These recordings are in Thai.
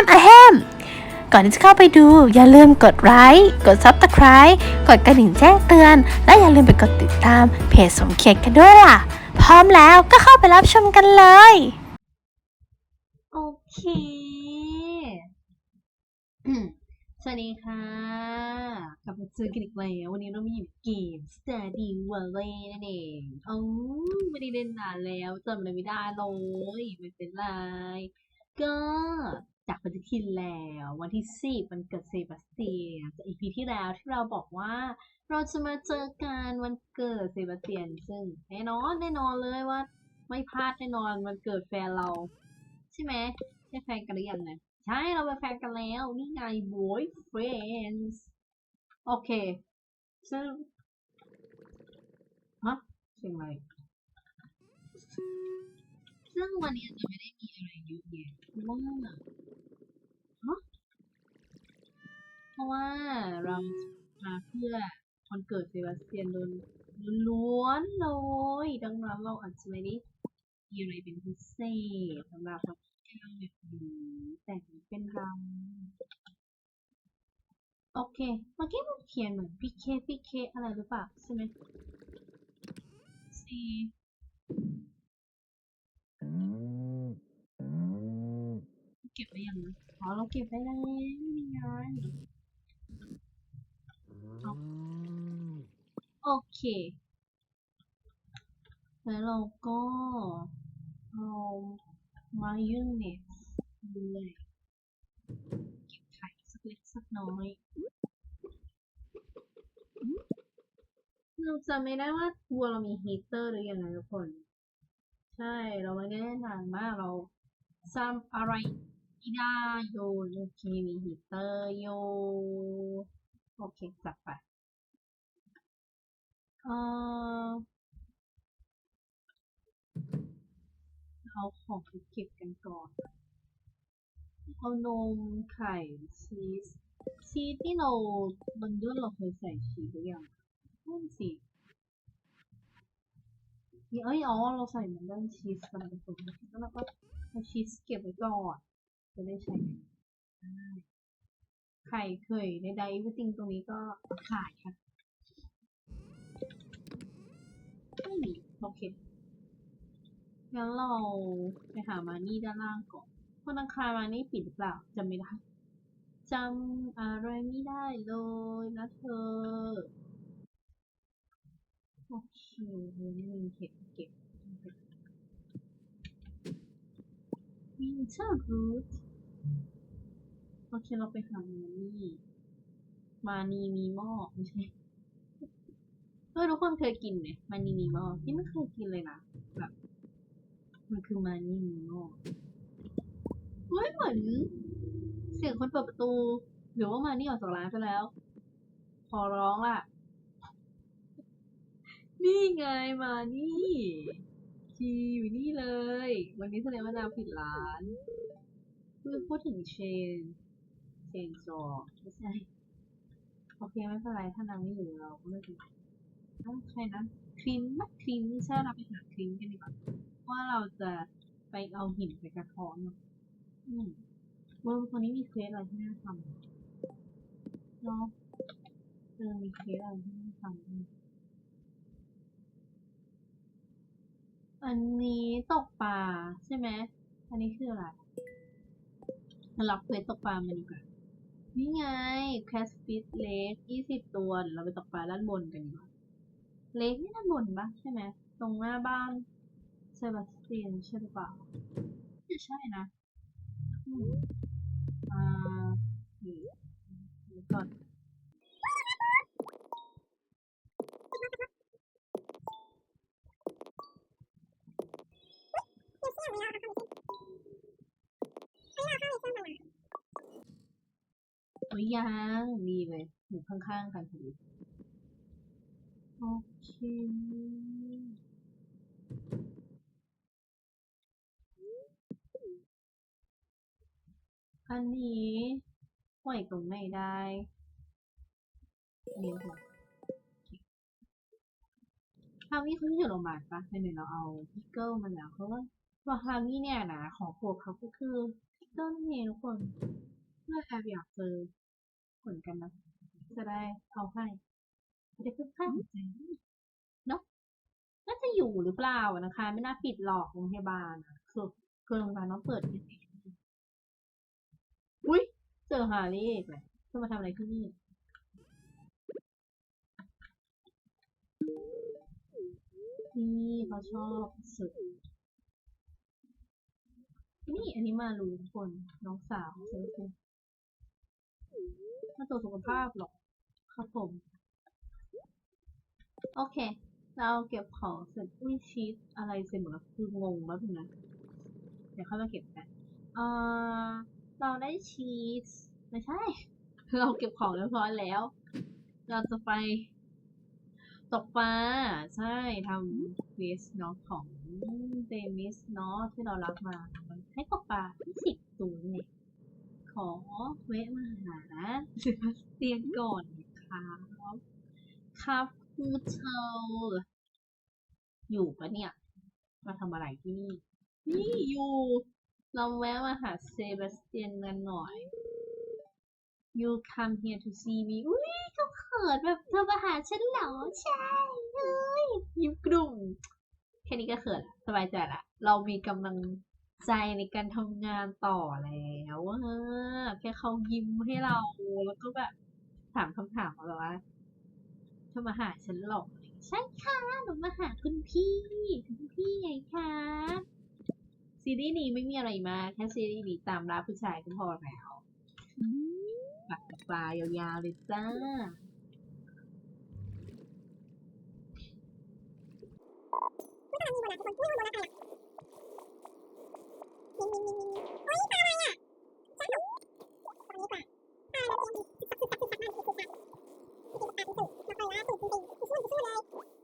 มอะแฮมก่อนที่จะเข้าไปดูอย่าลืมกดไลค์กด Subscribe กดกระดิ่งแจ้งเตือน และอย่าลืมไปกดติดตามเพจสมเกียรติกันด้วยล่ะ พร้อมแล้วก็เข้าไปรับชมกันเลย โอเค สวัสดีค่ะ กลับมาเจอกันอีกแล้ว วันนี้เรามีอยู่เกม Stardew Valley นั่นเองอ้าไม่ได้เล่นนานแล้วจำอะไรไม่ได้เลยไม่เป็นไรก็ จากปฏิทินแล้ววันที่สิบมันเกิดเซบาสเตียนจากอีพีที่แล้วที่เราบอกว่า เราจะมาเจอกันวันเกิดเซบาสเตียน ซึ่งแน่นอนแน่นอนเลยว่า ไม่พลาดแน่นอนวันเกิดแฟนเรา ใช่ไหมใช่แฟนกันหรือยังนี่ยใช่เราเป็นแฟนกันแล้วนี่ไง boyfriends โอเค ซึ่งฮะเสียงอะไรซึ่งวันนี้จะไม่ได้มีอะไรเยอะแยะเพราะว่าฮะ เพราะว่าเรามาเพื่อวันเกิดเซบาสเตียนโดนล้วนๆเลยดังนั้นเราอาจจะไม่ได้มีอะไรเป็นพิเศษสำหรับเราข้างแบบนี้แต่งเป็นเราโอเค เมื่อกี้มันเขียนเหมือนพีเคพีเคอะไรหรือเปล่าใช่ไหม C เก็บไว้ยังนะอ๋อเราเก็บไว้แล้วนี่ไง โอเค แล้วเราก็เอามายื่นเน็ตด้วยเก็บไข่สักเล็กสักน้อย เราจำไม่ได้ว่าวัวเรามีฮีเตอร์หรือยังไงทุกคน ใช่ เราไม่ได้นานมากเราจำอะไรไม่ได้โยโอเคมีฮีเตอร์โย โอเคจัดไปเอ่อเอาของไปเก็บกันก่อน เอานมไข่ชีส ชีสที่เราบันเดิลเราเคยใส่ชีสหรือยังนั่นสิเอ้ยอ๋อเราใส่เหมือนกันชีสกันผสมแล้วเราก็เอาชีสเก็บไว้ก่อนจะได้ใช้ได้ ไข่เคยในใดวิติงตรงนี้ก็ขายค่ะไม่มีโอเคงั้นเราไปหามานี่ด้านล่างก่อนวันอังคารมานี่ปิดหรือเปล่าจำไม่ได้จำอะไรไม่ได้เลยนะเธอ โอเควันนี้มีเห็ดเก็บวินเทอร์รูท โอเคเราไปหามานี่ มานีมีหม้อไม่ใช่เออทุกคนเคยกินไหมมานีมีหม้อนี่ไม่เคยกินเลยนะแบบมันคือมานีมีหม้อเฮ้ยเหมือนเสียงคนเปิดประตูหรือว่ามานี่ออกจากร้านไปแล้ว ขอร้องล่ะ นี่ไงมานี่ชีอยู่นี่เลย วันนี้แสดงว่านาผิดร้านเพื่อพูดถึงเชน ชนจอไม่ใช่ โอเคไม่เป็นไร ถ้านางไม่อยู่เราก็ไม่เป็นไรอ้าวใครนะคลินมัดคลินใช่เราไปหาคลินกันดีกว่าว่าเราจะไปเอาหินไปกระท้อนอืมเว่าคนนี้มีเคสอะไรที่น่าทำเนาะเออมีเคสอะไรที่น่าทำอันนี้ตกปลาใช่ไหมอันนี้คืออะไรมารับเควสตกปลามาดีกว่า นี่ไงแคสฟิตเล็กยี่สิบตัว เราไปตกปลาด้านบนกันดีกว่าเล็กนี่ด้านบนปะใช่ไหม ตรงหน้าบ้านเซบาสเตียนใช่หรือเปล่าใช่นะอ่าก่อนโอ้ยยังดีเลยอยู่ข้างๆกันพอดีโอเคอันนี้ปล่อยตรงไหนได้อันนี้ค่ะฮามี่เขาอยู่โรงพยาบาลปะในหนึ่งเราเอาพิกเกิลมาแล้วเพราะว่าว่าฮามี่เนี่ยนะของโปรดเขาก็คือพิก็นี่ทุกคนเมื่อแอบอยากเจอ เหมือนกันนะจะได้เอาให้จะได้เพิ่มค่าหัวใจเนาะน่าจะอยู่หรือเปล่าอะนะคะ ไม่น่าปิดหรอกโรงพยาบาลอะคือคือโรงพยาบาลต้องเปิดจริงๆอุ้ยเจอฮารี่อีกเลยจะมาทำอะไรที่นี่นี่เขาชอบสุดนี่อันนี้มารู้ทุกคนน้องสาวใช่ไหมคุณ ถ้าตัวจสุขภาพหรอกครับผม โอเค เราเก็บของเสร็จอุ้ยชีสอะไรเสร็จหมดแล้วคืองงแล้วถึงนะ เดี๋ยวเข้ามาเก็บกันเออเราได้ชีสไม่ใช่ เราเก็บของเรียบร้อยแล้ว เราจะไปตกปลาใช่ทำเวสเนาะของเดมิสเนาะที่เรารับมาให้ตกปลาที่สิบ ขอแวะมาหาเซบาสเตียนก่อนนะครับ ครับครูเชลอยู่ปะเนี่ย มาทำอะไรที่นี่ นี่อยู่ เราแวะมาหาเซบาสเตียนกันหน่อย You come here to see me อุ้ยเขาเขินแบบเธอมาหาฉันเหรอ ใช่เฮ้ยยิ้มกลุ่มแค่นี้ก็เขินสบายใจละ เรามีกำลัง ใจในการทำงานต่อแล้วอะแค่เขายิ้มให้เราแล้วก็แบบถามคำถามแบบว่าเธอมาหาฉันหรอกใช่ค่ะหนูมาหาคุณพี่คุณพี่ไงคะซีรีส์นี้ไม่มีอะไรมากแค่ซีรีส์นี้ตามล่าผู้ชายก็พอแล้วปักปลายาวๆเลยจ้าพ่ Thank you.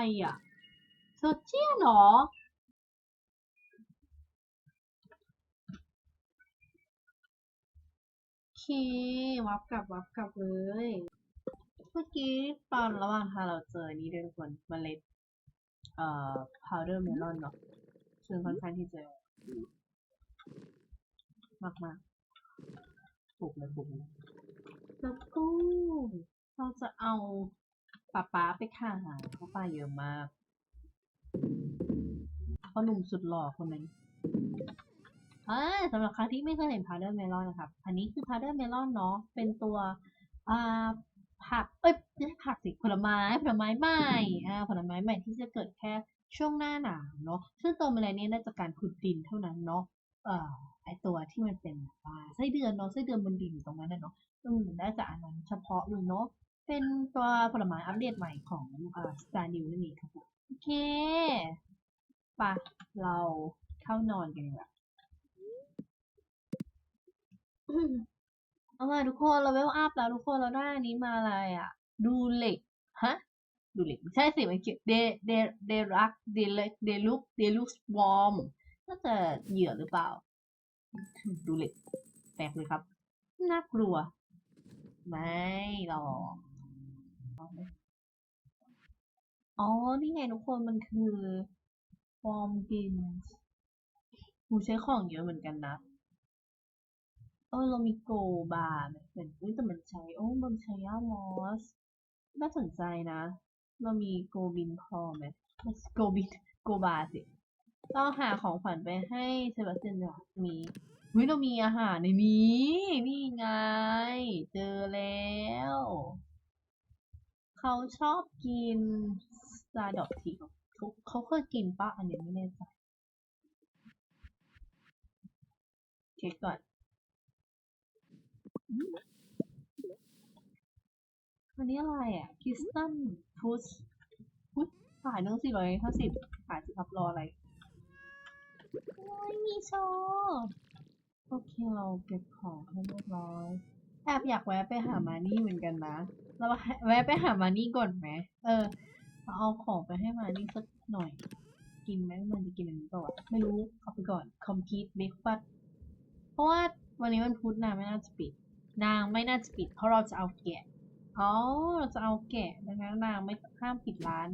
อะไรอะเซอร์เจียนหรอ โอเค วับกลับวับกลับเลย เมื่อกี้ตอนระหว่างทางเราเจอนี่ด้วยทุกคนเมล็ด เอ่อ powder melon เนาะซึ่งค่อนข้างที่จะมากมากปลูกเลยปลูกเลยแล้วก็เราจะเอา ป๊าป๊าไปข่าหาเขาปลาเยอะมากพ่อหนุ่มสุดหล่อคนนั้นอ่าสำหรับใครที่ไม่เคยเห็นพาวเดอร์เมลอนนะครับ อันนี้คือพาวเดอร์เมลอนเนาะ เป็นตัวอ่าผัก เอ้ยไม่ใช่ผักสิผลไม้ ผลไม้ใหม่อ่าผลไม้ใหม่ที่จะเกิดแค่ช่วงหน้าหนาวเนาะ ซึ่งตัวแมลงเนี่ยน่าจะการขุดดินเท่านั้นเนาะ เอ่อ ไอตัวที่มันเป็นแบบว่าไส้เดือนเนาะ ไส้เดือนบนดินตรงนั้นนะเนาะอืมน่าจะอันนั้นเฉพาะเลยเนาะ เป็นตัวผลไม้อัปเดตใหม่ของอ่าสตาร์นิวนั่นเองครับผมโอเคไปะเราเข้านอนกันดีกว่าเอามาทุกคนเราเวลอัพแล้วทุกคนเราได้อันนี้มาอะไรอะ ดูเหล็กฮะดูเหล็กไม่ใช่สิมันเขียนเดเดเดรักเดเล็กเดลุกเดลุกสวอร์มน่าจะเหยื่อหรือเปล่า ดูเหล็กแปลกเลยครับ น่ากลัว ไม่หรอก อ๋อ นี่ไงทุกคนมันคือฟอร์มกินหูใช้ของเยอะเหมือนกันนะเออเรามีโกบาร์เหมือนอุ้ยแต่มันใช้ โอ้ มันใช้ย่ามอส น่าสนใจนะ เรามีโกบินพอไหมโกบินโกบาร์สิ ต้องหาของขวัญไปให้เซบาสเตียนมีเฮ้ยเรามีอาหารในนี้ นี่ไง เจอแล้ว เขาชอบกินสตาร์ดอกทีเขาเขาเคยกินปะอันนี้ไม่แน่ใจเช็คก่อนอันนี้อะไรอะคิสตันฟูสอุ้ยขายหนึ่งสี่ร้อยห้าสิบขายสิครับรออะไรโอ้ยมีโชว์โอเคเราเก็บของให้เรียบร้อย แอบอยากแวะไปหามานี่เหมือนกันนะเราแวะไปหามานี่ก่อนไหมเออเอาของไปให้มานี่สักหน่อย กินไหมมันจะกินอันนี้เปล่าวะไม่รู้เอาไปก่อน complete breakfast เพราะว่าวันนี้วันพุธนางไม่น่าจะปิด นางไม่น่าจะปิด เพราะเราจะเอาแกะอ๋อเราจะเอาแกะดังนั้นนางไม่ห้ามปิดร้าน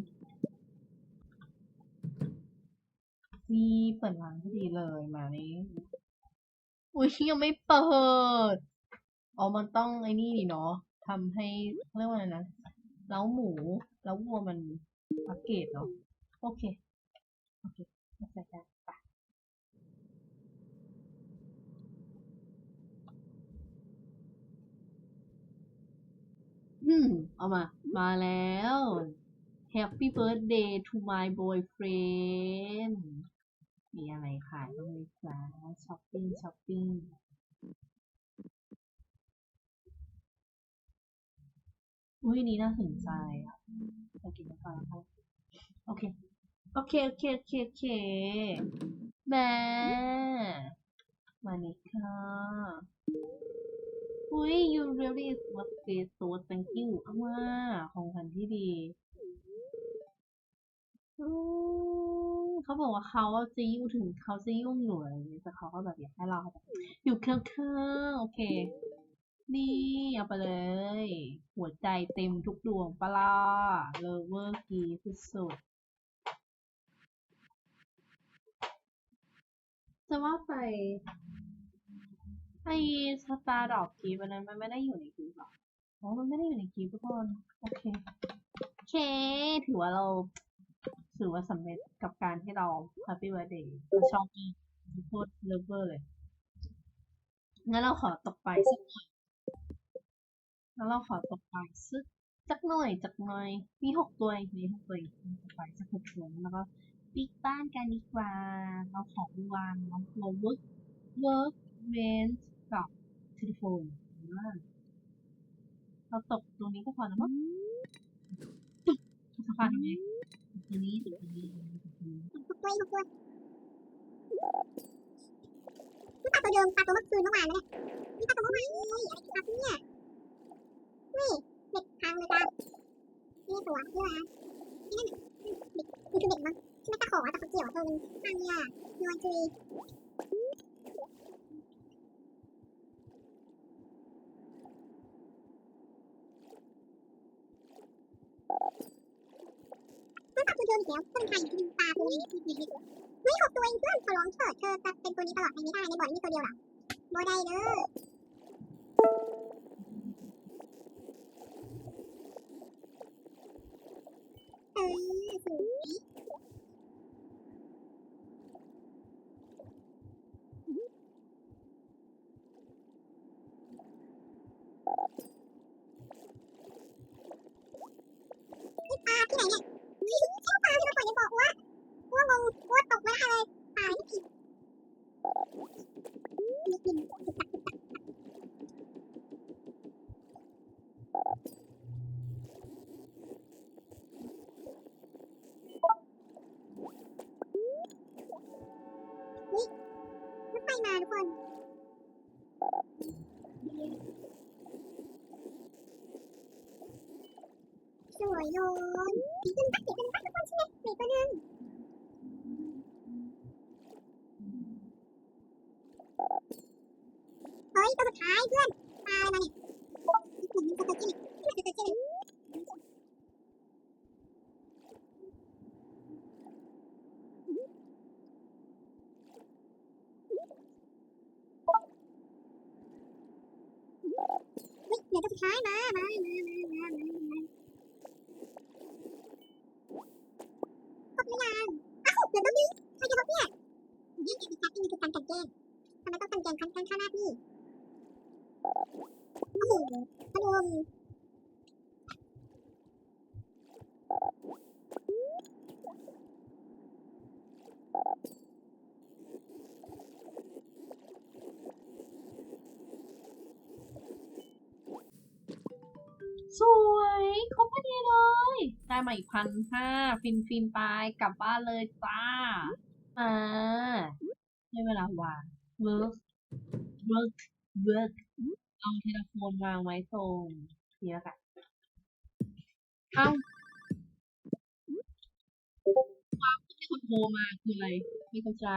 มีเปิดร้านพอดีเลยมานี้อุ้ยยังไม่เปิด อ๋อ มันต้องไอ้นี่นี่เนาะทำให้เรียกว่าอะไรนะเล้าหมูเล้าวัวมันอัปเกรดเนาะโอเค โอเคเข้าใจได้ไปอืม เอามา มาแล้ว Happy birthday to my boyfriend มีอะไรขายบ้างไหมจ๊ะช้อปปิ้งช้อปปิ้ง อุ้ยนี่น่าสนใจอะไปกินก่อนแล้วกันโอเค โอเค โอเค โอเค โอเค แม่มานี่ค่ะอุ้ย you really is what they so thank you เอามาของขวัญที่ดีเขาบอกว่าเขาจะยุ่งถึงเขาจะยุ่งอยู่อะไรอย่างเงี้ยแต่เขาก็แบบอยากให้เราแบบอยู่ข้างๆโอเค นี่เอาไปเลย หัวใจเต็มทุกดวงปะล่ะเลเวอร์กีสุดๆจะว่าไปไอสตาร์ดอกกีบอันนั้นมันไม่ได้อยู่ในกีบหรออ๋อมันไม่ได้อยู่ในกีบทุกคนโอเคโอเค ถือว่าเราถือว่าสำเร็จกับการที่เรา Happy Birthday เราชอบมากโคตรเลเวอร์เลยงั้นเราขอตกไปสักหน่อย แล้วเราขอตกไปสักจักหน่อยจักหน่อย มีหกตัวมีหกตัวเองตกไปสักหกตัวแล้วก็ปิดบ้านกันดีกว่า เราของวางเราตัว work work bench กับ telephone อ่าเราตกตรงนี้ก็พอแล้วมั้งสะพานทำไงตรงนี้ตรงนี้ตรงนี้ตัวเองหกตัวนี่ตัวเดิมปลาตัวเมื่อคืนเมื่อวานนะเนี่ยนี่ปลาตัวเมื่อวานอะไรคือปลาตัวเนี่ยนี่เด็กทางเลยจ้า ตัวนี่วะนี่นั่นน่ะเด็กมันคือเด็กมั้งใช่ไหมตะขอตะขอเกี่ยวเธอมันทางเนี่ยนวลจุยปลาตัวเดิมอีกแล้วเพื่อนใครอยู่ที่ปลาตัวนี้ที่ไหนไม่หกตัวเองเพื่อนขอร้องเถิดเธอจะเป็นตัวนี้ตลอดไปไม่ได้ในบ่อนี้มีตัวเดียวหรอบ่ได้เด้อ สวยโลนสีขึ้นปักสีขึ้นปักทุกคนใช่ไหมสีตัวหนึ่งเฮ้ยตัวสุดท้ายเพื่อนปลาอะไรมาเนี่ยเหมือนสเตอร์เจนนี่มันสเตอร์เจนเฮ้ยเดี๋ยวตัวสุดท้ายมามามามามามามาครบหรือยังอ้าวเหลือตัวนึงใครจะครบเนี่ยนี่คือการนี่คือการกันเกณฑ์ทำไมต้องกันเกณฑ์คันข้างหน้าพี่โอ้โหพนม สวยครบพอดีเลย ได้ มาอีกพันห้าฟินฟินไปกลับบ้านเลยจ้าอ่าให้เวลาวาง work work work เอาเทเลโฟนวางไว้ตรงนี้แล้วกันเอ้ามีคนโทรมาคืออะไรไม่เข้าใจ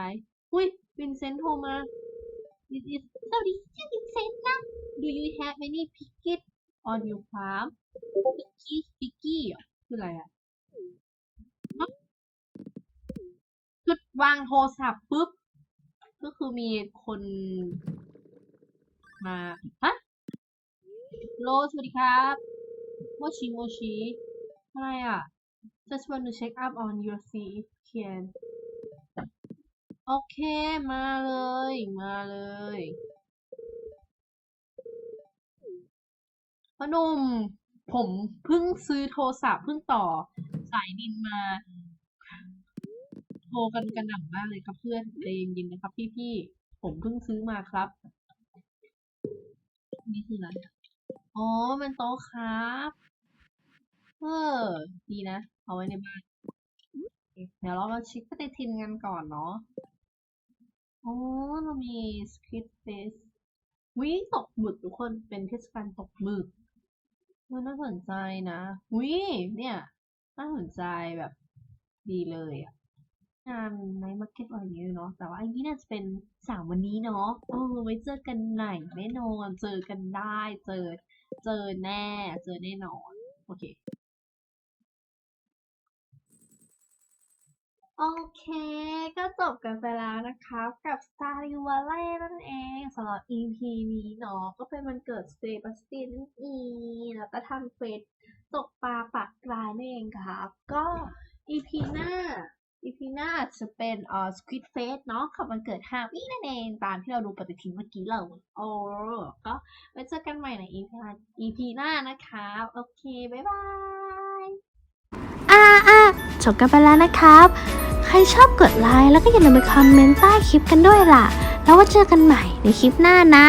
อุ้ยวินเซนต์โทรมา This is สวัสดีชื่อวินเซนต์นะ Do you have any ticket on your farm ปิกกี้ปิกกี้เหรอ คืออะไรอะฮะคือวางโทรศัพท์ปุ๊บ ก็คือมีคนมาฮะโลสวัสดีครับโมชิโมชิอะไรอะ just want to check up on your see if can โอเค มาเลย มาเลยพนุ่ม ผมเพิ่งซื้อโทรศัพท์เพิ่งต่อสายดินมา โทรกันกระหน่ำมากเลยครับเพื่อนใจเย็นๆนะครับ พี่ๆผมเพิ่งซื้อมาครับ นี่คืออะไรอะอ๋อมันโต๊ะครับเออดีนะ เอาไว้ในบ้านเดี๋ยวเรามาเช็คปฏิทินกันก่อนเนาะอ๋อเรามี Squid Face วิตกหมึกทุกคนเป็นเทศกาลตกหมึก มันน่าสนใจนะอุ้ยเนี่ย น่าสนใจแบบดีเลยอะงานในมาร์เก็ตอะไรอย่างเงี้ยเนาะแต่ว่าอันนี้น่าจะเป็นสามวันนี้เนาะเออไว้เจอกันไหนแน่นอนเจอกันได้ เจอ เจอแน่ เจอแน่นอน โอเค โอเค ก็จบกันไปแล้วนะคะกับ Stardew Valley นั่นเองสำหรับ EP นี้เนาะก็เป็นวันเกิด Stay b a s t i a n นั่นเองแล้วก็ทำเควสตกปลาปากกลายนั่นเองครับ ก็ EP หน้า EP หน้าจะเป็นเอ่อ Squid Face เนาะกับวันเกิดฮาวินั่นเองตามที่เราดูปฏิทินเมื่อกี้เลยโอ้ก็ไว้เจอกันใหม่ใน EP หน้า EP หน้านะคะโอเค บ๊ายบายอ่าอ่าจบกันไปแล้วนะครับ ใครชอบกดไลค์แล้วก็อย่าลืมไปคอมเมนต์ใต้คลิปกันด้วยล่ะ แล้วว่าเจอกันใหม่ในคลิปหน้านะ